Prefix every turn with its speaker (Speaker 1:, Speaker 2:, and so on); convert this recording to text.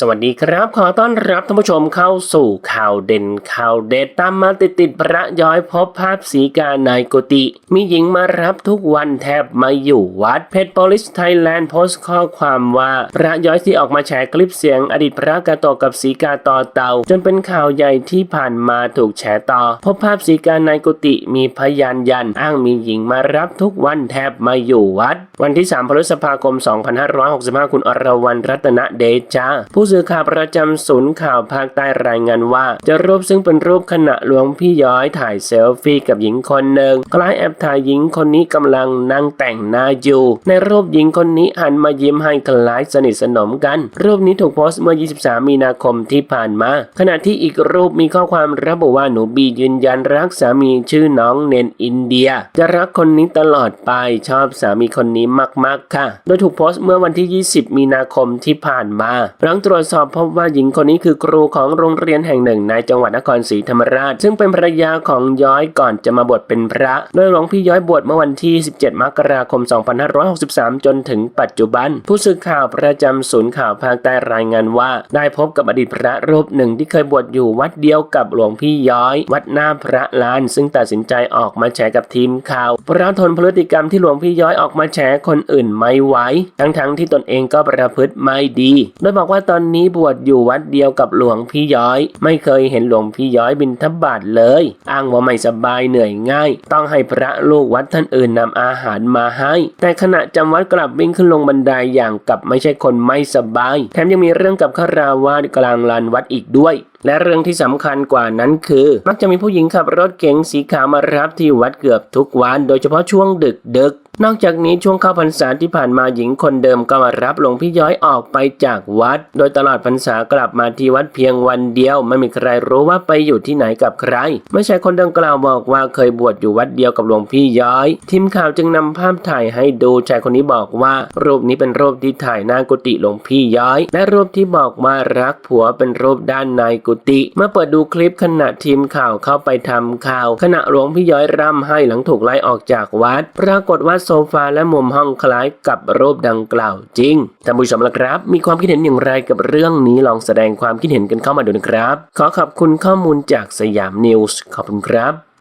Speaker 1: สวัสดีครับ ขอต้อนรับท่านผู้ชมเข้าสู่ข่าวเด่นข่าวเด็ดตามมาติดติดพระย้อยพบภาพสีกาในกุฏิมีหญิงมารับทุกวันแทบมาอยู่วัดเพชรโพลิสไทยแลนด์โพสต์ข้อความว่า พระย้อยที่ออกมาแฉคลิปเสียงอดีตพระกาโตกับสีกาต่อเตา จนเป็นข่าวใหญ่ที่ผ่านมาถูกแฉต่อ พบภาพสีกาในกุฏิมีพยานยัน อ้างมีหญิงมารับทุกวันแทบมาอยู่วัด วันที่ 3 พฤษภาคม 2565 คุณอรวรรณรัตนเดชาผู้สื่อข่าวประจำศูนย์ข่าวภาคใต้รายงานว่า จะรูปซึ่งเป็นรูปขณะหลวงพี่ย้อยถ่ายเซลฟี่กับหญิงคนหนึ่งคล้ายแอบถ่ายหญิงคนนี้กำลังนั่งแต่งหน้าอยู่ ในรูปหญิงคนนี้หันมายิ้มให้คล้ายสนิทสนมกัน รูปนี้ถูกโพสต์เมื่อ 23 มีนาคมที่ผ่านมา ขณะที่อีกรูปมีข้อความระบุว่าหนูบียืนยันรักสามีชื่อน้องเนนอินเดีย จะรักคนนี้ตลอดไปชอบสามีคนนี้มากๆค่ะ โดยถูกโพสต์เมื่อวันที่ 20 มีนาคมที่ผ่านมาหลังจตรวจสอบพบว่าหญิงคนนี้คือครูของโรงเรียนแห่งหนึ่งในจังหวัดนครศรีธรรมราช ซึ่งเป็นภรรยาของย้อยก่อนจะมาบวชเป็นพระ โดยหลวงพี่ย้อยบวชเมื่อวันที่ 17 มกราคม 2563 จนถึงปัจจุบัน ผู้สื่อข่าวประจำศูนย์ข่าวภาคใต้รายงานว่า ได้พบกับอดีตพระรูปหนึ่งที่เคยบวชอยู่วัดเดียวกับหลวงพี่ย้อย วัดหน้าพระลาน ซึ่งตัดสินใจออกมาแฉกับทีมข่าวเพราะทนพฤติกรรมที่หลวงพี่ย้อยออกมาแฉคนอื่นไม่ไหวทั้งๆที่ตนเองก็ประพฤติไม่ดี โดยบอกว่าตอนอนนี้บวชอยู่วัดเดียวกับหลวงพี่ย้อย ไม่เคยเห็นหลวงพี่ย้อยบินทบาทเลย อ้างว่าไม่สบายเหนื่อยง่าย ต้องให้พระลูกวัดท่านอื่นนำอาหารมาให้ แต่ขณะจำวัดกลับวิ่งขึ้นลงบันไดอย่างกับไม่ใช่คนไม่สบาย แถมยังมีเรื่องกับข้าราวาสกลางลานวัดอีกด้วยและเรื่องที่สำคัญกว่านั้นคือ มักจะมีผู้หญิงขับรถเก๋งสีขาวมารับที่วัดเกือบทุกวัน โดยเฉพาะช่วงดึกดึก นอกจากนี้ช่วงเข้าพรรษาที่ผ่านมาหญิงคนเดิมก็มารับหลวงพี่ย้อยออกไปจากวัด โดยตลอดพรรษากลับมาที่วัดเพียงวันเดียว ไม่มีใครรู้ว่าไปอยู่ที่ไหนกับใคร ไม่ใช่คนดังกล่าวบอกว่าเคยบวชอยู่วัดเดียวกับหลวงพี่ย้อย ทีมข่าวจึงนำภาพถ่ายให้ดูชายคนนี้บอกว่า รูปนี้เป็นรูปที่ถ่ายหน้ากุฏิหลวงพี่ย้อย และรูปที่บอกว่ารักผัวเป็นรูปด้านในกุฏิเมื่อเปิดดูคลิปขณะทีมข่าวเข้าไปทำข่าว ขณะหลวงพี่ย้อยร่ำให้หลังถูกไล่ออกจากวัด ปรากฏว่าโซฟาและมุมห้องคล้ายกับรูปดังกล่าวจริง ท่านผู้ชมละครับ มีความคิดเห็นอย่างไรกับเรื่องนี้ลองแสดงความคิดเห็นกันเข้ามาดูนะครับ ขอขอบคุณข้อมูลจากสยามนิวส์ขอบคุณครับ